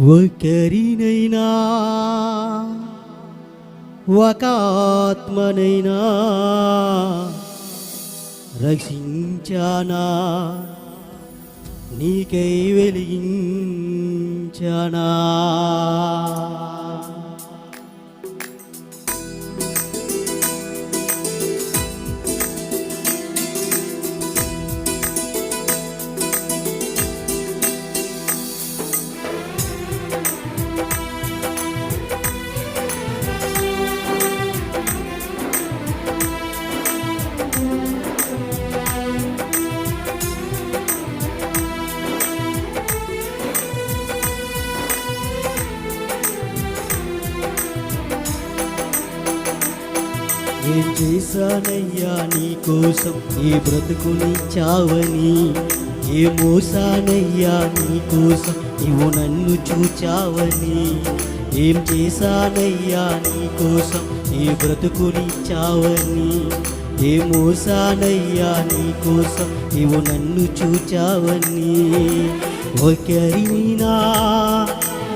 ఒకరినైనా ఒక ఆత్మనైనా రక్షించానా? నీకై వెలిగించానా? ఏం చేశానయ్యా నీ కోసం? ఏ బ్రతుకునిచ్చావని ఏ మోసానయ్యా నీ కోసం? నీవు నన్ను చూచావని ఏం చేశానయ్యా నీ కోసం? ఏ బ్రతుకునిచ్చావని ఏ మోసానయ్యా నీ కోసం? నీవు నన్ను చూచావని ఒకరినా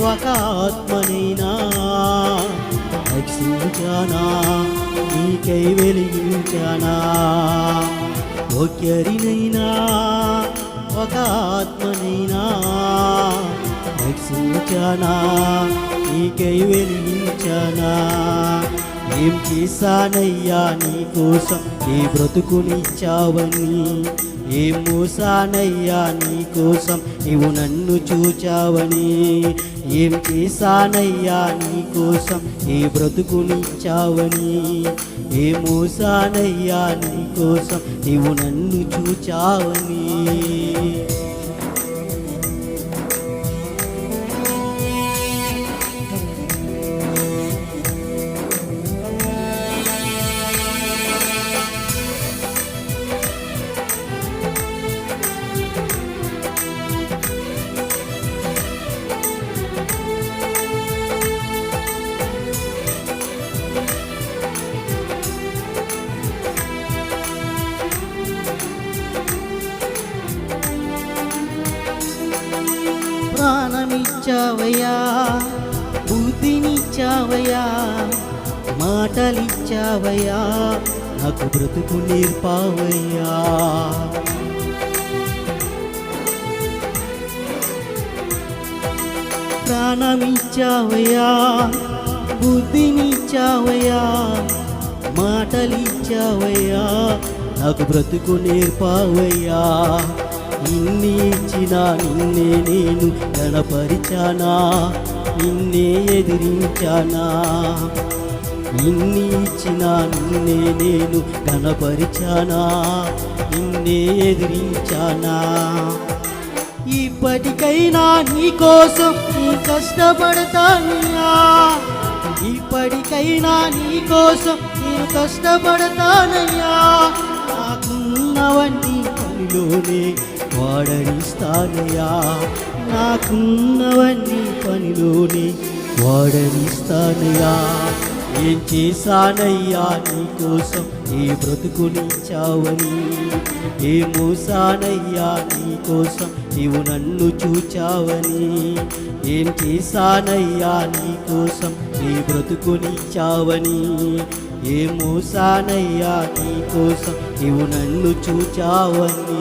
ఒక ఆత్మనైనా రక్షించానా నీకై వెలిగించానా? ఒకరినైనా ఒక ఆత్మనైనా రక్షించానా? నీకై వెలిగించానా? ఏం చేశానయ్యా నీ కోసం? ఏ బ్రతుకునిచ్చావని ఏం మోసానయ్యా నీ కోసం? నీవు నన్ను చూచావని ఏం చేశానయ్యా నీ కోసం? ఏ బ్రతుకునిచ్చావని ఏ మోసానయ్యా నీ కోసం నీవు నన్ను చూచావని ప్రాణమిచ్చావయ్యా బుద్ధినిచ్చావయ్యా మాటలిచ్చావయ్యా నాకు బ్రతుకు నేర్పావయ్యా. ప్రాణమిచ్చావయ్యా బుద్ధినిచ్చావయ్యా మాటలిచ్చావయ్యా నాకు బ్రతుకు నేర్పావయ్యా. ఇన్ని ఇచ్చిన నిన్నే నేను గణపరిచానా? నిన్నే ఎదిరించానా? ఇన్ని ఇచ్చిన నిన్నే నేను గణపరిచానా? నిన్నే ఎదిరించానా? ఇప్పటికైనా నీ కోసం నీ కష్టపడతానయ్యా. ఇప్పటికైనా నీ కోసం నేను కష్టపడతానయ్యా. నాకున్నవన్నీ పనిలోనే వాడనిస్తానయ్యా. నాకున్నవన్నీ పనిలోనే వాడనిస్తానయ్యా. ఏం చేశానయ్యా నీ కోసం? ఏ బ్రతుకునిచ్చావని ఏ మోసానయ్యా నీ కోసం? నీవు నన్ను చూచావని? ఏం చేశానయ్యా నీ కోసం? నీ బ్రతుకునిచ్చావని ఏ మోసానయ్యా నీ కోసం నీవు నన్ను చూచావని.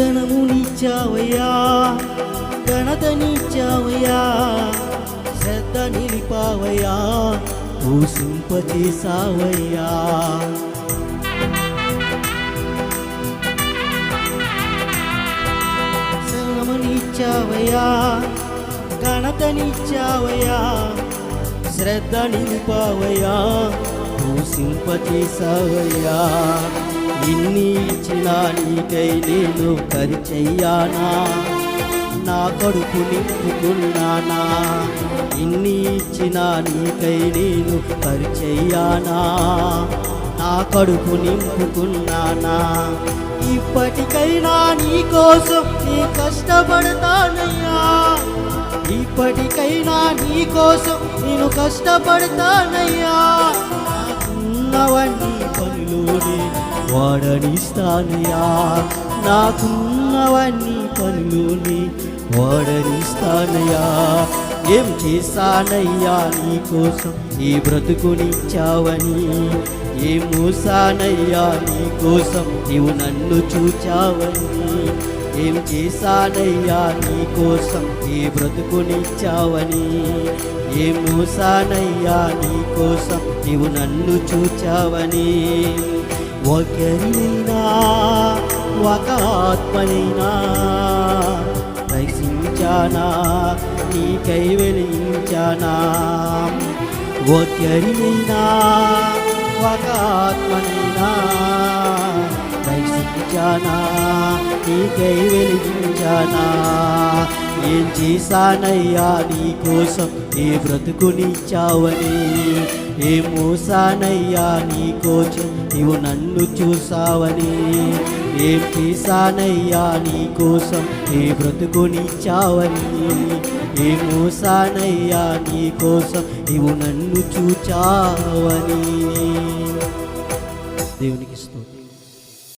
ధనమునిచ్చావయ్యా ఘనతనిచ్చావయ్యా శ్రద్ధ నిలిపావయ్యా పూసింపచేసావయ్యా శ్రమనిచ్చావయ్యా ఘనతనిచ్చావయ్యా శ్రద్ధ నిలిపావయ్యా ఊసింపచేసావయ్యా ఇన్ని ఇచ్చిన నీకై నేను ఖర్చయ్యానా నా కడుపు నింపుకున్నానా? ఇన్ని ఇచ్చినా నీకై నేను పరిచయ్యానా నా కడుపు నింపుకున్నానా? ఇప్పటికైనా నీ కోసం నీ కష్టపడతానయ్యా. ఇప్పటికైనా నీ కోసం నేను కష్టపడతానయ్యా. నాకున్నవన్నీ పనులోనే వాడనిస్తానయా నాకున్నవన్నీ పనులుని వాడనిస్తానయా ఏం చేశానయ్యా నీ కోసం? ఈ బ్రతుకునిచ్చావని ఏం మూసానయ్యా నీ కోసం? నీవు నన్ను చూచావని ఏం చేశానయ్యా నీ కోసం? ఈ బ్రతుకునిచ్చావని ఏం మూసానయ్యా నీ కోసం? నీవు నన్ను చూచావని ఒకరినైనా ఒక ఆత్మనైనా రక్షించానా నీకై వెలించానా ఒకరినైనా ఒక ఆత్మనైనా రక్షించానా నీకై వెలిగించానా? ఏం చేశానయ్యా నీ కోసం ఏ బ్రతుకునిచ్చావని? ఏ మూసానయ్యా నీకోచి నీవు నన్ను చూసావని. ఏం తీసానయ్యా నీ కోసం? ఏ బ్రతుకునిచ్చావని. ఏ మూసానయ్యా నీ కోసం? నీవు నన్ను చూచావని. దేవునికి